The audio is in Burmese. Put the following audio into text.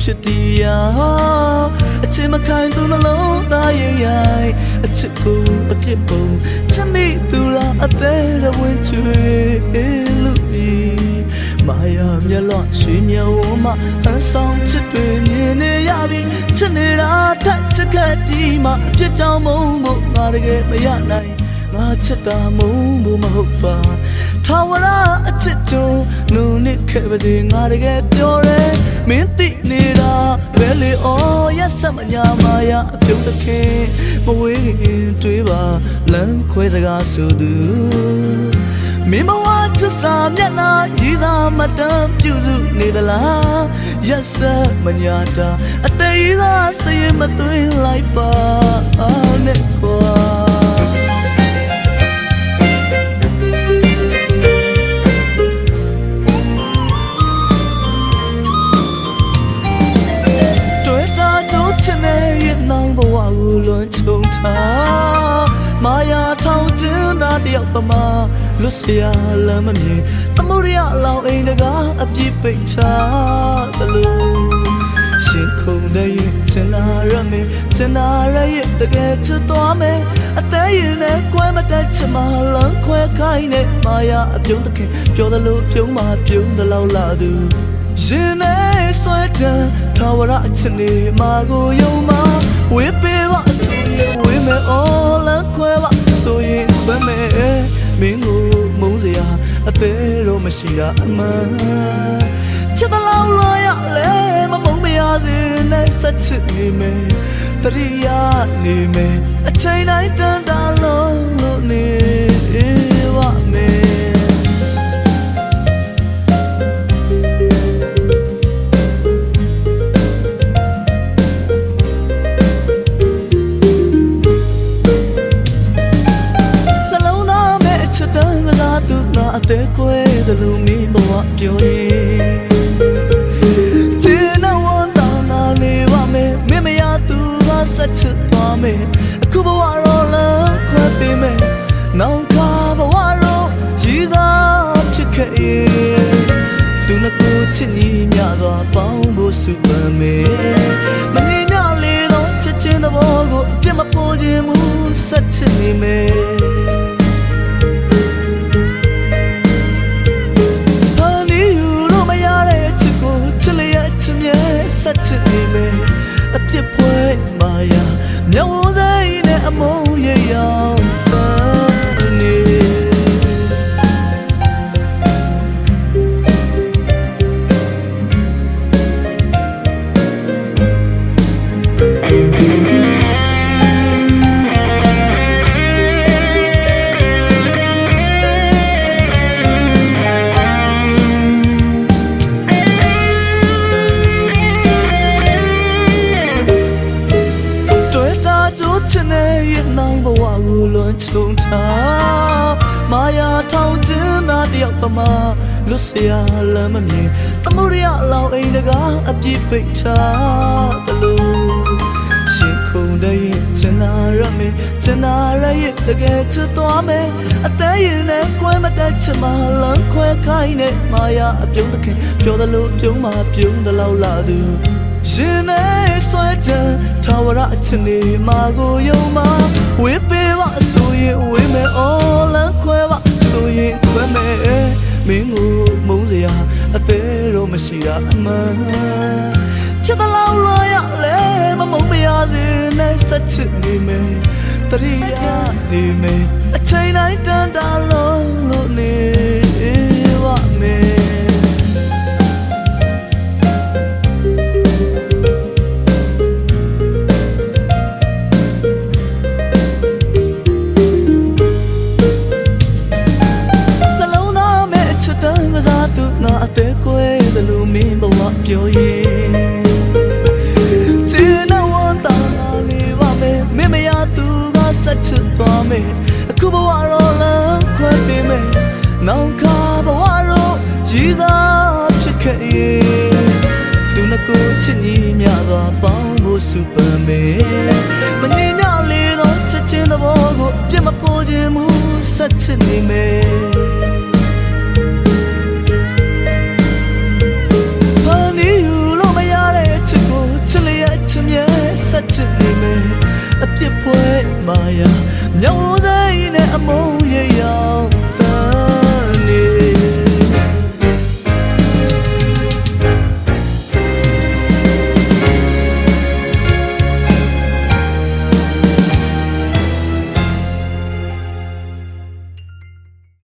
ဖြစ်တရားအချစ်မခိုင်သူနှလုံးသားရိပ်ရိုင်အချစ်ကိုအပြစ်ပုံချစ်မိသူရာအသေးရဝင်ချွေလူပြီးမာယာမျက်လော့ရွှေမြဝမှာအဆောင်ချစ်တွေမြင်နေရပြီချစ်နေတာထက်ချစ်ခဲ့ပြီးမှအပြစ်ကြောင့်မုန်းဖို့ငါတကယ်မရနိုင်ငါချစ်တာမုန်းဖို့မဟုတ်ပါ ထာဝရအချစ်တို့နုန်နစ်ခဲ့ပါသေးငါတကယ်ပြောတယ်မင်းသိနေတာဘယ်လေအော်ရက်စမညာမာယာအပြုံးတခင်မဝေးခင်တွေးပါလမ်းခွဲစကားဆိုသူမင်းမဝချစ်စာမျက်နှာရည်သာမတမ်းပြုစုနေသလားရက်စမညာတာအတေးသာစရင်မသွင်းလိုက်ပါ ထားမာယာထောင်ကျင်းသားတယောက်ပမာလွတ်စရာလမ်းမမြင်တမှုရအလောင်းအိမ်တကားအပြစ်ပိတ်ထားသလိုရှင်ခုန်တဲ့ရင်ချင်လာရမယ်ချင်လာရရဲ့တကယ်ချစ်သွားမယ်အသေးရင်နဲ့ကွဲမတတ်ချင်မှလမ်းခွဲခိုင်းနဲ့မာယာအပြုံးတခင်ပြောသလိုပြုံးမှပြုံးသလောက်လာသူရှင်နဲ့ဆွဲချင်ထာဝရအချစ်နေမှာကိုယုံမှာဝေးပေးပါ အော်လမ်းခွဲပါဆိုရင်ခွဲမယ်မင်းကိုမုန်းစရာအသေးတော့မရှိတာအမှန်ချစ်တလောလောရလဲမမုန်းမရစေနဲ့ဆက်ချစ်နေမယ်တရိယာနေမယ်အချိန်တိုင်းတန်တာလုံးလို့နေ ပြောရင်ချင်နဝန္တာနာနေပါမယ်မင်းမရသူကဆက်ချစ်သွားမယ်အခုဘဝတော့လမ်းခွဲပေးမယ်နောင်ခါဘဝတော့ရည်သားဖြစ်ခဲ့ရင်သူနှကိုချစ်ညီမြစွာပေါင်းဖို့စုပန်မယ်မငြင်းမြလေတော့ချစ်ချင်းသဘောကိုအပြစ်မပေါ်ခြင်းမူဆက်ချစ်နေမယ် မြောင်းဝစိတ်နဲ့အမုန်းရရော လွန်ချုံထားမာယာထောင်ကျင်းသားတယောက်ပမာလွတ်စရာလမ်းမမြင်သမှုရအလောင်းအိမ်တကားအပြစ်ပိတ်ထားတလို့ရှင်ခုန်တဲ့ရင်ချနာရမယ်ချနာရရဲ့တကယ်ချစ်သွားမယ်အသက်ရင်နဲ့ကွဲမတတ်ချင်မှလမ်းခွဲခိုင်းနဲ့မာယာအပြုံးသခင်ပြောသလိုပြုံးမှပြုံးသလောက်လာသူရှင်နဲ့ဆွဲချင်ထာဝရအချင်းဒီမာကိုယုံမဝေးပ တော့မရှိတာအမှန်ချစ်တလောင်လို့ရလဲမမုန်းမရစေနဲ့ဆက်ချစ်နေမယ်တရိယာနေမယ်အချိန်တိုင်းတန်တာလုံးလို့နေ သွားမယ်အခုဘဝတော့လမ်းခွဲပေးမယ်နောင်ခါဘဝတော့ရည်သားဖြစ်ခဲ့ရဲ့သူနှကိုချစ်ညီမြသာပေါင်းဖို့စူပန်မယ်မနေမြောက်လေတော့ချက်ချင်းသဘောကိုပြတ်မဖို့ခြင်းမူဆက်ချစ်နေမယ်ချစ်နေမယ်အပြစ်ပွဲမာယာ ညောင်စိတ်နဲ့အမုန်းရရောက်တန်